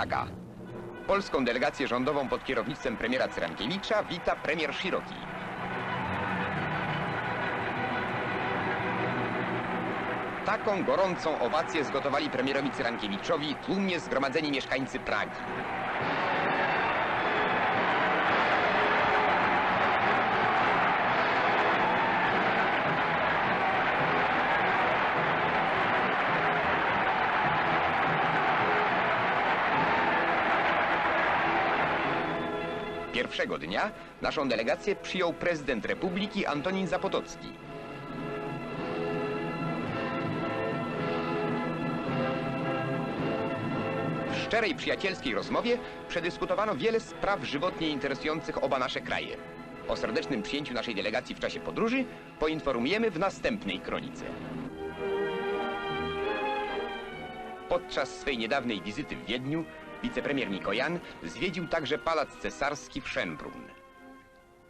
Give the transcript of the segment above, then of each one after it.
Praga. Polską delegację rządową pod kierownictwem premiera Cyrankiewicza wita premier Shiroki. Taką gorącą owację zgotowali premierowi Cyrankiewiczowi tłumnie zgromadzeni mieszkańcy Pragi. Pierwszego dnia naszą delegację przyjął prezydent republiki Antonin Zapotocki. Szczerej przyjacielskiej rozmowie przedyskutowano wiele spraw żywotnie interesujących oba nasze kraje. O serdecznym przyjęciu naszej delegacji w czasie podróży poinformujemy w następnej kronice. Podczas swej niedawnej wizyty w Wiedniu wicepremier Mikojan zwiedził także pałac cesarski w Schönbrunn.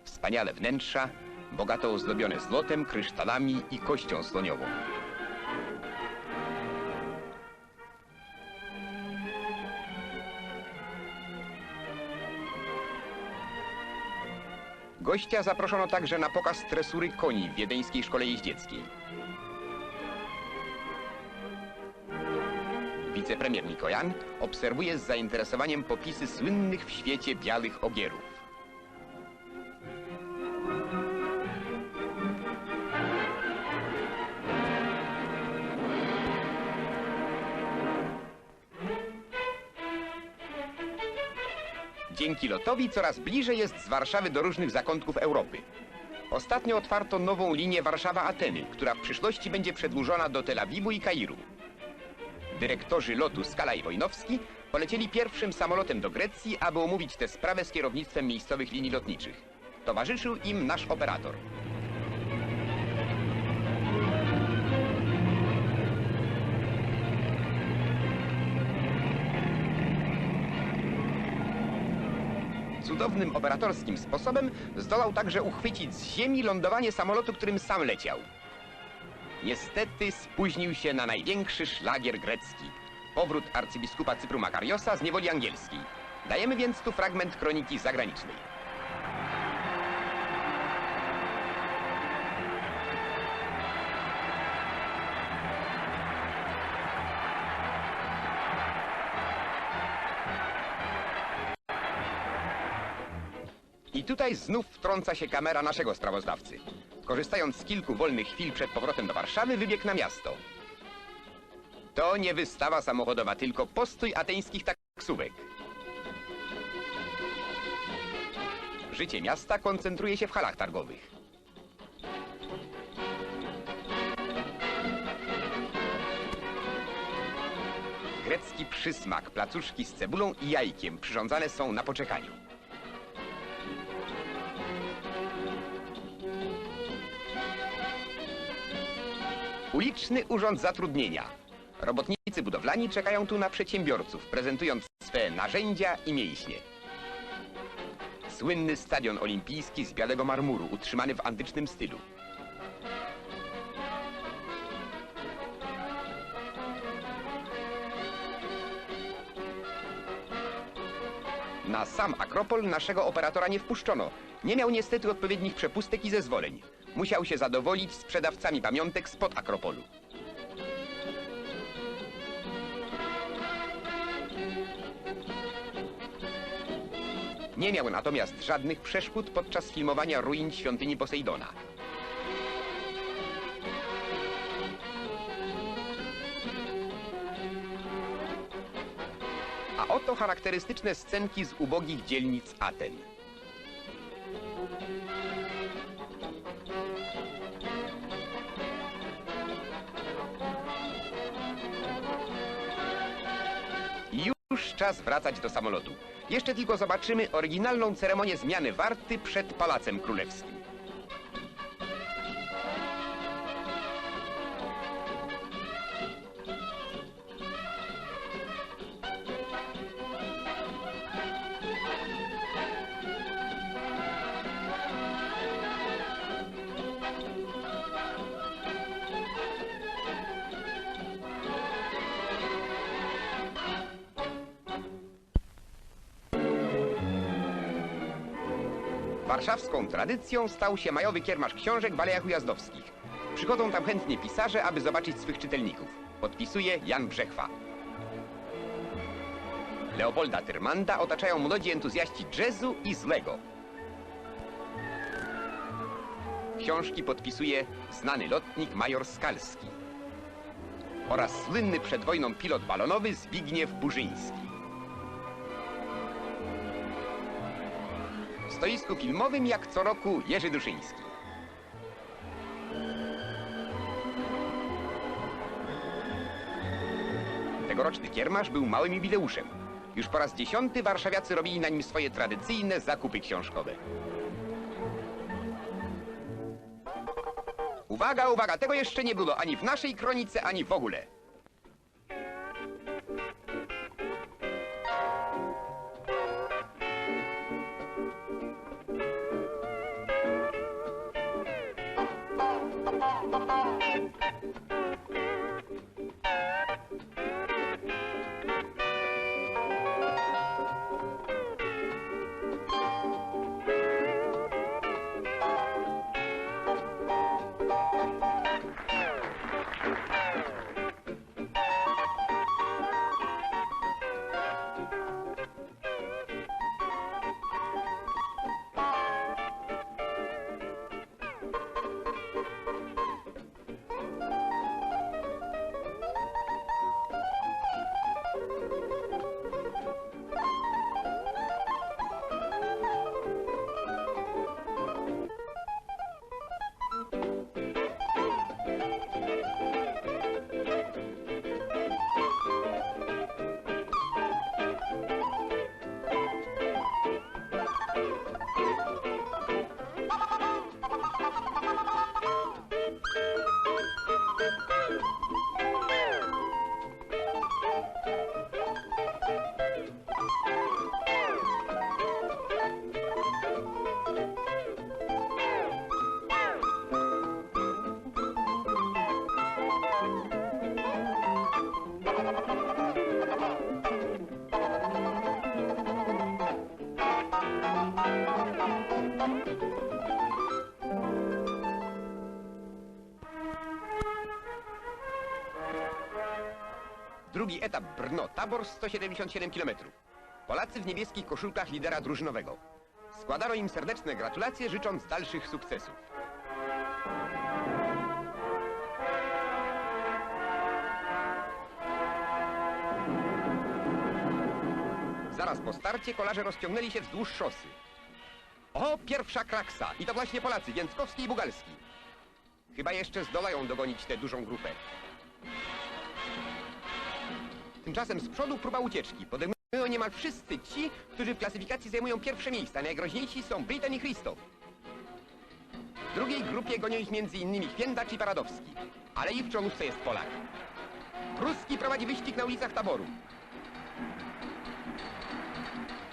Wspaniale wnętrza, bogato ozdobione złotem, kryształami i kością sloniową. Gościa zaproszono także na pokaz tresury koni w wiedeńskiej szkole jeździeckiej. Wicepremier Mikojan obserwuje z zainteresowaniem popisy słynnych w świecie białych ogierów. Dzięki lotowi coraz bliżej jest z Warszawy do różnych zakątków Europy. Ostatnio otwarto nową linię Warszawa-Ateny, która w przyszłości będzie przedłużona do Tel Awiwu i Kairu. Dyrektorzy lotu Skala i Wojnowski polecieli pierwszym samolotem do Grecji, aby omówić tę sprawę z kierownictwem miejscowych linii lotniczych. Towarzyszył im nasz operator. Cudownym operatorskim sposobem zdołał także uchwycić z ziemi lądowanie samolotu, którym sam leciał. Niestety spóźnił się na największy szlagier grecki. Powrót arcybiskupa Cypru Makariosa z niewoli angielskiej. Dajemy więc tu fragment kroniki zagranicznej. I tutaj znów wtrąca się kamera naszego sprawozdawcy. Korzystając z kilku wolnych chwil przed powrotem do Warszawy, wybiegł na miasto. To nie wystawa samochodowa, tylko postój ateńskich taksówek. Życie miasta koncentruje się w halach targowych. Grecki przysmak, placuszki z cebulą i jajkiem przyrządzane są na poczekaniu. Uliczny Urząd Zatrudnienia. Robotnicy budowlani czekają tu na przedsiębiorców, prezentując swe narzędzia i mięśnie. Słynny stadion olimpijski z białego marmuru, utrzymany w antycznym stylu. Na sam Akropol naszego operatora nie wpuszczono. Nie miał niestety odpowiednich przepustek i zezwoleń. Musiał się zadowolić sprzedawcami pamiątek spod Akropolu. Nie miał natomiast żadnych przeszkód podczas filmowania ruin świątyni Posejdona. A oto charakterystyczne scenki z ubogich dzielnic Aten. Czas wracać do samolotu. Jeszcze tylko zobaczymy oryginalną ceremonię zmiany warty przed Pałacem Królewskim. Warszawską tradycją stał się majowy kiermasz książek w Alejach Ujazdowskich. Przychodzą tam chętnie pisarze, aby zobaczyć swych czytelników. Podpisuje Jan Brzechwa. Leopolda Tyrmanda otaczają młodzi entuzjaści jazzu i złego. Książki podpisuje znany lotnik major Skalski oraz słynny przed wojną pilot balonowy Zbigniew Burzyński. Stoisku filmowym jak co roku Jerzy Duszyński. Tegoroczny kiermasz był małym jubileuszem. Już po raz dziesiąty warszawiacy robili na nim swoje tradycyjne zakupy książkowe. Uwaga, uwaga, tego jeszcze nie było ani w naszej kronice, ani w ogóle. Drugi etap Brno-Tabor 177 km. Polacy w niebieskich koszulkach lidera drużynowego. Składano im serdeczne gratulacje, życząc dalszych sukcesów. Zaraz po starcie kolarze rozciągnęli się wzdłuż szosy. O, pierwsza kraksa! I to właśnie Polacy, Więckowski i Bugalski. Chyba jeszcze zdolają dogonić tę dużą grupę. Tymczasem z przodu próba ucieczki. Podejmują niemal wszyscy ci, którzy w klasyfikacji zajmują pierwsze miejsca. Najgroźniejsi są Britain i Christoph. W drugiej grupie gonią ich m.in. Chwiędacz i Paradowski. Ale i w czołówce jest Polak. Pruski prowadzi wyścig na ulicach taboru.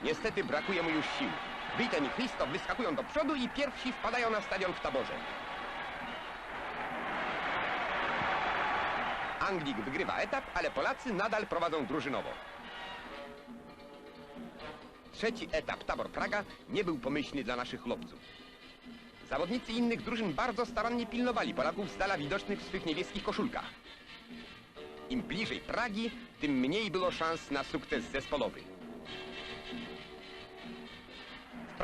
Niestety brakuje mu już sił. Britain i Christoph wyskakują do przodu i pierwsi wpadają na stadion w taborze. Anglik wygrywa etap, ale Polacy nadal prowadzą drużynowo. Trzeci etap, tabor Praga, nie był pomyślny dla naszych chłopców. Zawodnicy innych drużyn bardzo starannie pilnowali Polaków z dala widocznych w swych niebieskich koszulkach. Im bliżej Pragi, tym mniej było szans na sukces zespołowy.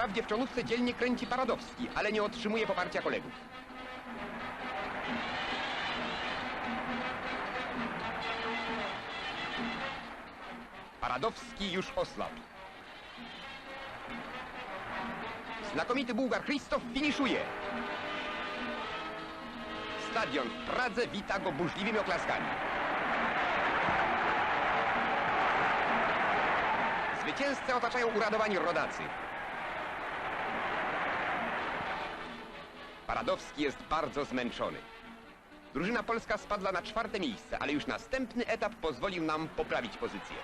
Wprawdzie w czołówce dzielnie kręci Paradowski, ale nie otrzymuje poparcia kolegów. Paradowski już osłabł. Znakomity Bułgar Christof finiszuje. Stadion w Pradze wita go burzliwymi oklaskami. Zwycięzcę otaczają uradowani rodacy. Paradowski jest bardzo zmęczony. Drużyna polska spadła na czwarte miejsce, ale już następny etap pozwolił nam poprawić pozycję.